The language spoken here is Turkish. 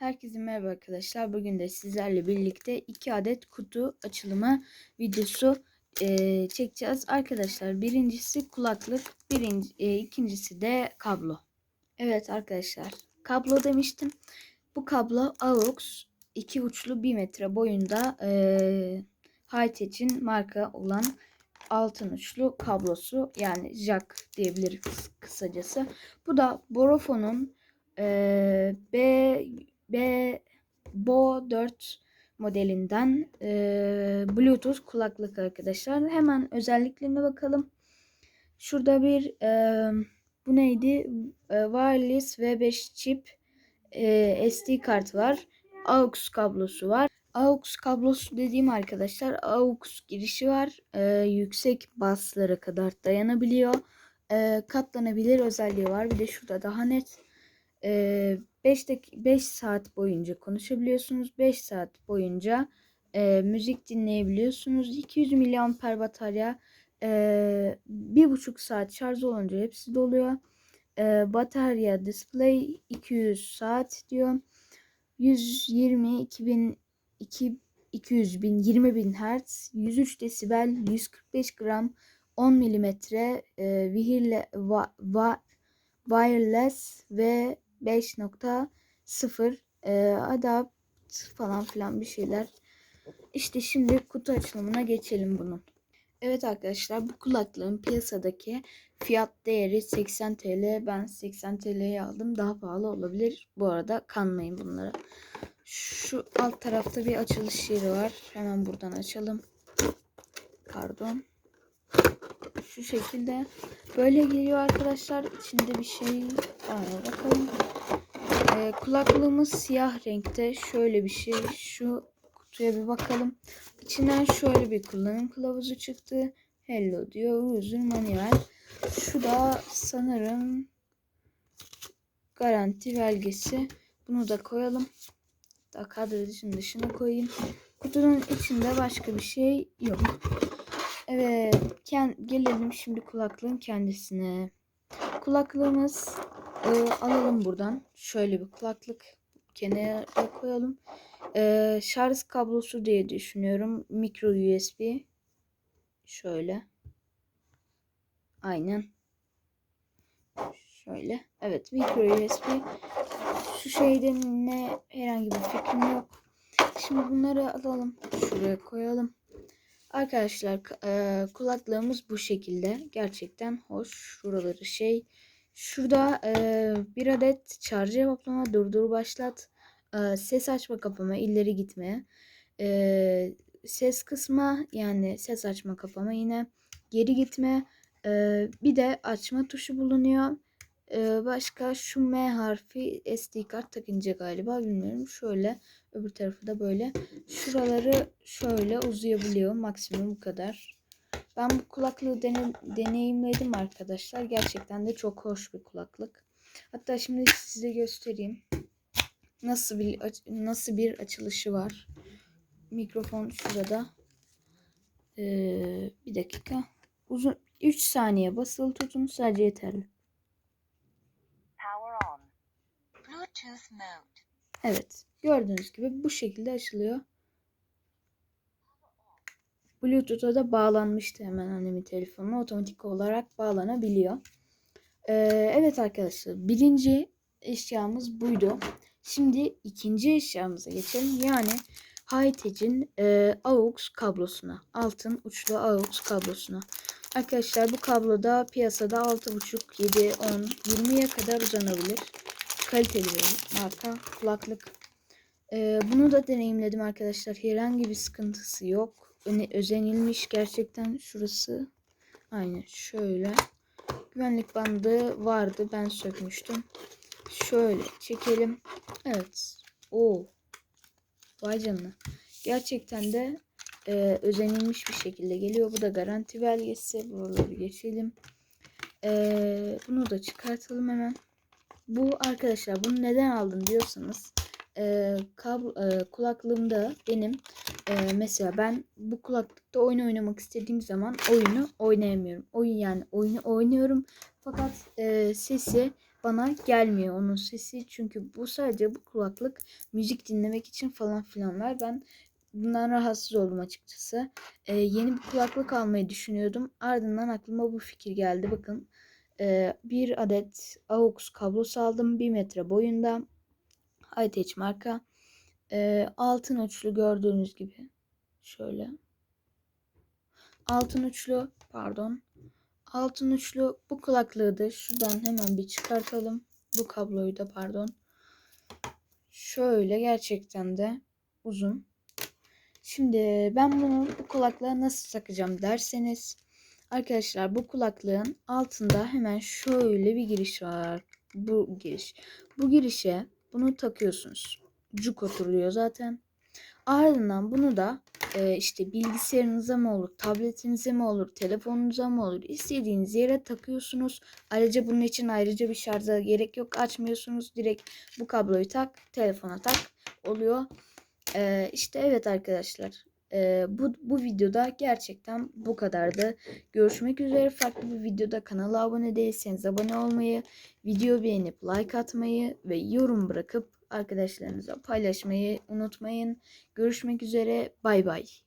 Herkese merhaba arkadaşlar. Bugün de sizlerle birlikte iki adet kutu açılımı videosu eee, çekeceğiz. Arkadaşlar birincisi kulaklık, birinci, eee, ikincisi de kablo. Evet arkadaşlar kablo demiştim. Bu kablo AUX iki uçlu 1 metre boyunda eee Hightech'in marka olan altın uçlu kablosu yani jack diyebiliriz kısacası. Bu da Borofon'un eee, B B Bo 4 modelinden eee, Bluetooth kulaklık arkadaşlar. Hemen özelliklerine bakalım. Şurada bir eee, bu neydi? Eee, wireless V5 chip eee, SD kart var. AUX kablosu var. AUX kablosu dediğim arkadaşlar AUX girişi var. Eee, yüksek baslara kadar dayanabiliyor. Eee, katlanabilir özelliği var. Bir de şurada daha net. Eee 5 5 saat boyunca konuşabiliyorsunuz. 5 saat boyunca eee, müzik dinleyebiliyorsunuz. 200 mAh batarya. Bir buçuk saat şarj olunca hepsi doluyor. Eee, batarya display 200 saat diyor. 120 2000 2 200 bin 20 bin Hz 103 desibel 145 gram 10 milimetre e, vihirle va, va, wireless ve 5.0 e, adapt falan filan bir şeyler. İşte şimdi kutu açılımına geçelim bunun. Evet arkadaşlar bu kulaklığın piyasadaki fiyat değeri 80 TL. Ben 80 TL'ye aldım. Daha pahalı olabilir. Bu arada kanmayın bunlara. Şu alt tarafta bir açılış yeri var. Hemen buradan açalım. Pardon. Şu şekilde böyle geliyor arkadaşlar. İçinde bir şey var. Bakalım. Ee, kulaklığımız siyah renkte. Şöyle bir şey. Şu kutuya bir bakalım. İçinden şöyle bir kullanım kılavuzu çıktı. Hello diyor. User manuel. Şu da sanırım garanti belgesi. Bunu da koyalım. Daha kadrodişin dışına koyayım. Kutunun içinde başka bir şey yok. Evet. Gelelim şimdi kulaklığın kendisine. Kulaklığımız e, alalım buradan. Şöyle bir kulaklık kenara koyalım. E, şarj kablosu diye düşünüyorum. Micro USB. Şöyle. Aynen. Şöyle. Evet micro USB. Şu şeyde ne herhangi bir fikrim yok. Şimdi bunları alalım. Şuraya koyalım. Arkadaşlar e, kulaklığımız bu şekilde. Gerçekten hoş. Şuraları şey. Şurada e, bir adet şarj cevaplama, durdur başlat, e, ses açma kapama, ileri gitme, e, ses kısma yani ses açma kapama yine geri gitme, e, bir de açma tuşu bulunuyor. E, başka şu M harfi SD kart takınca galiba bilmiyorum. Şöyle öbür tarafı da böyle. Şuraları şöyle uzayabiliyor. Maksimum bu kadar. Ben bu kulaklığı dene, deneyimledim arkadaşlar. Gerçekten de çok hoş bir kulaklık. Hatta şimdi size göstereyim. Nasıl bir nasıl bir açılışı var. Mikrofon şurada. Ee, bir dakika. Uzun 3 saniye basılı tutun sadece yeterli. Power on. Bluetooth mode. Evet. Gördüğünüz gibi bu şekilde açılıyor. Bluetooth'a da bağlanmıştı hemen annemin telefonuna. Otomatik olarak bağlanabiliyor. Ee, evet arkadaşlar. Birinci eşyamız buydu. Şimdi ikinci eşyamıza geçelim. Yani Hightech'in e, AUX kablosuna. Altın uçlu AUX kablosuna. Arkadaşlar bu kabloda piyasada 6.5, 7, 10, 20'ye kadar uzanabilir. Kaliteli bir marka kulaklık. Ee, bunu da deneyimledim arkadaşlar. Herhangi bir sıkıntısı yok. Özenilmiş gerçekten şurası. Aynen şöyle. Güvenlik bandı vardı. Ben sökmüştüm. Şöyle çekelim. Evet. Oo. Vay canına. Gerçekten de e, özenilmiş bir şekilde geliyor. Bu da garanti belgesi. Buraları geçelim. E, bunu da çıkartalım hemen. Bu arkadaşlar bunu neden aldın diyorsanız e, kablo, e, kulaklığımda benim e, mesela ben bu kulaklıkta oyun oynamak istediğim zaman oyunu oynayamıyorum. Oyun yani oyunu oynuyorum fakat e, sesi bana gelmiyor onun sesi. Çünkü bu sadece bu kulaklık müzik dinlemek için falan filan var. Ben bundan rahatsız oldum açıkçası. Ee, yeni bir kulaklık almayı düşünüyordum. Ardından aklıma bu fikir geldi. Bakın ee, bir adet AUX kablosu aldım. 1 metre boyunda. Hightech marka. Ee, altın uçlu gördüğünüz gibi. Şöyle. Altın uçlu pardon. Altın uçlu bu kulaklığı da şuradan hemen bir çıkartalım. Bu kabloyu da pardon. Şöyle gerçekten de uzun. Şimdi ben bunu bu kulaklığa nasıl takacağım derseniz arkadaşlar bu kulaklığın altında hemen şöyle bir giriş var. Bu giriş. Bu girişe bunu takıyorsunuz. Cuk oturuluyor zaten. Ardından bunu da e, işte bilgisayarınıza mı olur, tabletinize mi olur, telefonunuza mı olur istediğiniz yere takıyorsunuz. Ayrıca bunun için ayrıca bir şarja gerek yok. Açmıyorsunuz. Direkt bu kabloyu tak, telefona tak oluyor. E, işte evet arkadaşlar. E, bu, bu videoda gerçekten bu kadardı. Görüşmek üzere farklı bir videoda. Kanala abone değilseniz abone olmayı, video beğenip like atmayı ve yorum bırakıp arkadaşlarınıza paylaşmayı unutmayın. Görüşmek üzere. Bay bay.